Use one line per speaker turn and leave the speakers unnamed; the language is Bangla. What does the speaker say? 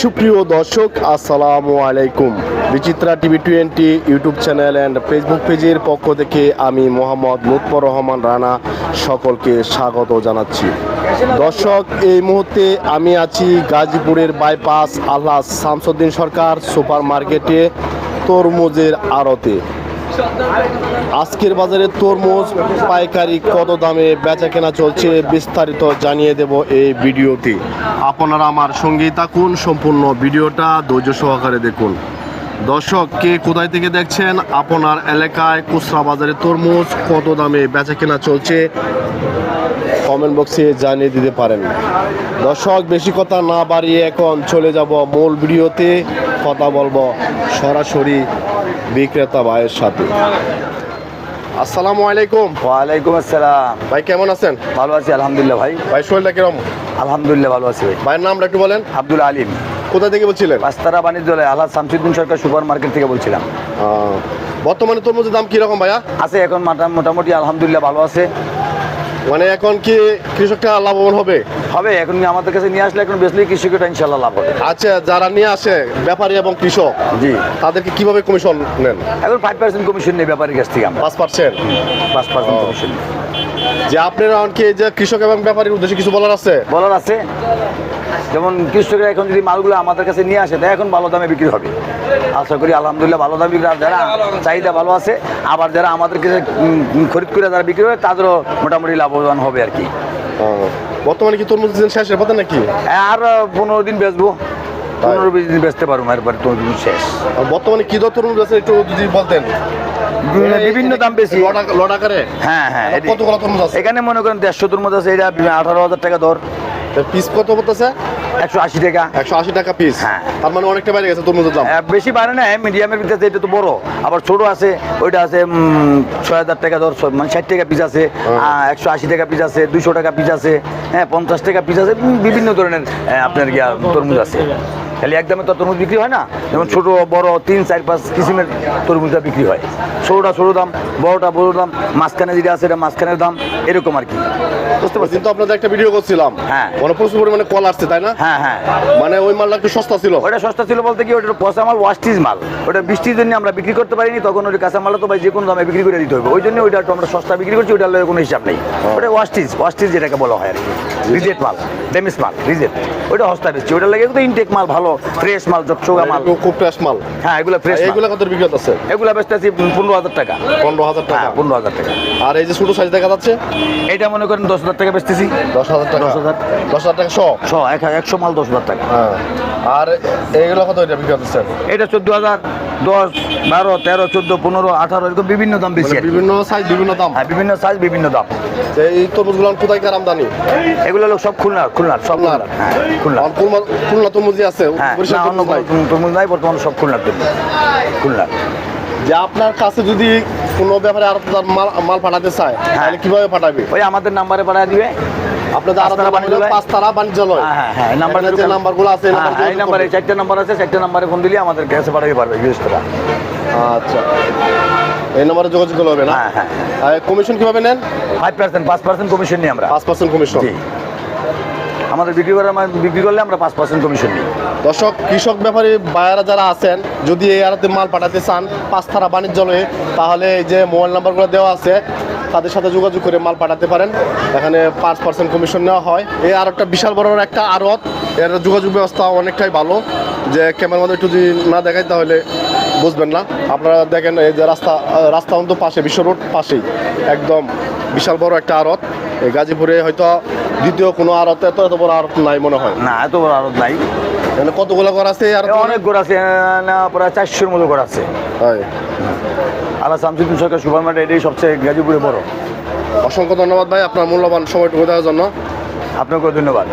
সুপ্রিয় দর্শক, আসসালামু আলাইকুম। Bichitra TV twenty YouTube channel and Facebook পেজের পক্ষ থেকে আমি মোহাম্মদ লুৎফর রহমান রানা সকলকে স্বাগত জানাচ্ছি। দর্শক, এই মুহূর্তে আমি আছি গাজীপুরের বাইপাস আল্লাহ শামসুদ্দিন সরকার সুপার মার্কেটে তরমুজের আড়তে। আজকের বাজারে তরমুজ, পাইকারি কত দামে বেচা কেনা চলছে বিস্তারিত জানিয়ে দেব এই ভিডিওটি। আপনারা আমার সঙ্গেই থাকুন, সম্পূর্ণ ভিডিওটা ধৈর্য সহকারে দেখুন। দর্শক, কে কোথায় থেকে দেখছেন? আপনার এলাকায় খুচরা বাজারে তরমুজ কত দামে বেচা কেনা চলছে? কমেন্ট বক্সে জানিয়ে দিতে পারেন। দর্শক বেশি কথা না বাড়িয়ে এখন চলে যাব মূল ভিডিওতে। কথা বলব সরাসরি বিক্রেতা ভাইয়ের সাথে। আসসালামু আলাইকুম।
ওয়ালাইকুম আসসালাম।
ভাই কেমন আছেন?
ভালো আছি আলহামদুলিল্লাহ ভাই।
ভাই শরীরটা কিরম
আলহামদুলিল্লাহ ভালো আছি ভাই।
ভাইয়ের নামটা একটু বলেন।
আব্দুল আলিম।
কোথা থেকে বলছিলেন?
পাঁচতারা বাণিজ্যালয় আল্লাহ শামসুদ্দিন সরকার সুপার মার্কেট থেকে বলছিলাম।
বর্তমানে তরমুজের দাম কীরকম ভাইয়া?
আছে এখন মোটামুটি আলহামদুলিল্লাহ ভালো আছে।
মানে এখন কি কৃষকটা লাভবান হবে?
হবে এখন আমাদের কাছে নিয়ে আসলে এখন বেশি কৃষকটা ইনশাল্লাহ লাভ হবে।
আচ্ছা যারা নিয়ে আসে ব্যাপারী এবং কৃষক
জি।
তাদেরকে কীভাবে কমিশন নেন?
এখন ফাইভ পার্সেন্ট কমিশন নেই ব্যাপারীর কাছ থেকে আমরা।
পাঁচ পার্সেন্ট
পাঁচ পার্সেন্ট। কমিশন
যে আপনারা কি এই যে কৃষক এবং ব্যাপারীর উদ্দেশ্যে কিছু বলার আছে?
বলার আছে। যেমন কৃষকরা এখন যদি মালগুলো আমাদের কাছে নিয়ে আসে তাই এখন ভালো দামে বিক্রি হবে। আশা করি আলহামদুলিল্লাহ ভালো দামে বিক্রি। যারা চাহিদা ভালো আছে আবার যারা আমাদের কাছে খরিদ করে যারা বিক্রি হবে তাদেরও মোটামুটি লাভবান হবে আর কি।
বর্তমানে কি তরমুজ সিজন শেষের পথে নাকি?
আর পনেরো দিন বেচবো। পনেরো বিশ দিন বেচতে পারব এরপরে তো দিন শেষ।
বর্তমানে কি দর তরমুজ আছে একটু যদি বলতেন?
বিভিন্ন দাম বেশি। হ্যাঁ হ্যাঁ
তরমুজ
এখানে মনে করেন দেড়শো তোর মধ্যে আছে এটা আঠারো হাজার টাকা দর।
পিস কত পড়তেছে?
একশো আশি টাকা।
একশো আশি টাকা পিস
হ্যাঁ।
তার মানে অনেকটা বাইরে গেছে তরমুজের দাম।
বেশি না মিডিয়ামের ভিতরে এটা তো বড়। আবার ছোট আছে ওইটা আছে ছয় হাজার টাকা ছয়- মানে ষাট টাকা পিস আছে একশো আশি টাকা পিস আছে দুশো টাকা পিস আছে হ্যাঁ পঞ্চাশ টাকা পিস আছে বিভিন্ন ধরনের আপনার গিয়া তরমুজ আছে। খালি একদমে তো তরমুজ বিক্রি হয় না? যেমন ছোট বড় তিন চার পাঁচ কিসিমের তরমুজটা বিক্রি হয়। ছোটটা ছোট দাম বড়টা বড় দাম মাঝখানে যেটা আছে এটা মাঝখানের দাম এরকম আর কি। বুঝতে পারছেন
কিন্তু আপনাদের একটা ভিডিও করছিলাম।
হ্যাঁ।
মানে প্রচুর পরিমাণে কল আসছে তাই না?
হ্যাঁ হ্যাঁ।
মানে ওই মালটা একটু সস্তা ছিল।
ওটা সস্তা ছিল বলতে কি ওটা পয়সা মাল ওয়াস্টিজ মাল। ওটা বৃষ্টির জন্য আমরা বিক্রি করতে পারিনি তখন ওই কাঁচা মালটা তো ভাই যে কোনো দামে বিক্রি করে দিতে হবে। ওই জন্য ওইটা একটু আমরা সস্তা বিক্রি করছি ওইটার লগে কোনো হিসাব নেই। ওটা ওয়াস্টিজ ওয়াস্টিজ যেটাকে বলা হয় আর কি। রিজেক্ট মাল ড্যামেজ মাল রিজেক্ট ওইটা হস্তা বেশি ওটার লাগে তো ইনটেক মাল ভালো ফ্রেশ মাল চকচকা মাল।
খুব ফ্রেশ মাল।
হ্যাঁ এগুলো ফ্রেশ
এগুলো কত বিক্রি আছে?
এগুলো বেচতেছি পনেরো হাজার টাকা।
পনেরো হাজার টাকা।
হ্যাঁ পনেরো হাজার টাকা।
আর এই যে ছোট সাইজ দেখা যাচ্ছে?
এটা মনে করেন দশ হাজার টাকা বেচতেছি।
দশ হাজার টাকা।
দশ হাজার।
দশ হাজার টাকা শো?
শো এক একশো মাল দশ হাজার টাকা।
হ্যাঁ। আর এইগুলো কত এটা বিক্রি হচ্ছে
এটা চোদ্দ হাজার। দশ বারো তেরো চোদ্দ পনেরো আঠারো এরকম বিভিন্ন দাম বেশি
মানে বিভিন্ন সাইজ বিভিন্ন দাম।
হ্যাঁ বিভিন্ন সাইজ বিভিন্ন দাম।
এই তরমুজগুলো কোথায় কার আমদানি
এগুলো লোক সব খুলনার খুলনার সব?
খুলনার
হ্যাঁ খুলনা।
খুলনা খুলনা তরমুজি আছে
হ্যাঁ অন্য
তরমুজ নাই।
বর্তমানে সব খুলনার তরমুজ। খুলনার
যে আপনার কাছে যদি কোনো ব্যাপারে আর মাল মাল পাঠাতে চায় তাহলে কীভাবে পাঠাবে?
ওই আমাদের নাম্বারে পাঠিয়ে দিবে।
আপনাদের আর
পাঁচতারা বাণিজ্যালয়?
পাঁচতারা বাণিজ্যালয়?
হ্যাঁ হ্যাঁ হ্যাঁ এই নাম্বারে
এখানে যে নাম্বারগুলো আছে এই
হ্যাঁ,
নাম্বারগুলো
এই নাম্বারে চারটে নাম্বার আছে চারটে নাম্বারে ফোন দিলে আমাদের গ্যাসে পাঠাতে পারবে গৃহস্থরা
আচ্ছা। এই নাম্বারে যোগাযোগ করলে হবে না?
হ্যাঁ হ্যাঁ।
কমিশন কীভাবে নেন?
ফাইভ পার্সেন্ট পাঁচ পার্সেন্ট কমিশন নিই আমরা।
পাঁচ পার্সেন্ট কমিশন।
আমাদের বিক্রি করে বিক্রি করলে আমরা পাঁচ পার্সেন্ট কমিশন নিই।
দর্শক কৃষক ব্যাপারী বায়ারা যারা আছেন যদি এই আড়তে মাল পাঠাতে চান পাঁচতারা বাণিজ্যালয়ে তাহলে এই যে মোবাইল নাম্বারগুলো দেওয়া আছে তাদের সাথে যোগাযোগ করে মাল পাঠাতে পারেন। এখানে পাঁচ পার্সেন্ট কমিশন নেওয়া হয়। এই আর একটা বিশাল বড় একটা আড়ত। এর যোগাযোগ ব্যবস্থা অনেকটাই ভালো। যে ক্যামেরার মধ্যে একটু যদি না দেখাই তাহলে বুঝবেন না। আপনারা দেখেন এই যে রাস্তা রাস্তা অন্ত পাশে বিশ্ব রোড পাশেই। একদম বিশাল বড় একটা আড়ত। এই গাজীপুরে হয়তো দ্বিতীয় কোনো আড়ত এত এত বড় আড়ত নাই মনে হয়।
না এত বড় আরত নাই।
এখানে কতগুলো ঘর আছে আর
অনেক ঘর আছে না প্রায় চারশোর মতো ঘর আছে।
হয়।
আল্লাহ শামসুদ্দিন সরকার সুপার মার্কেট এটাই সবচেয়ে গাজীপুরে বড়।
অসংখ্য ধন্যবাদ ভাই আপনার মূল্যবান সময়টুকু দেওয়ার জন্য।
আপনাকেও ধন্যবাদ।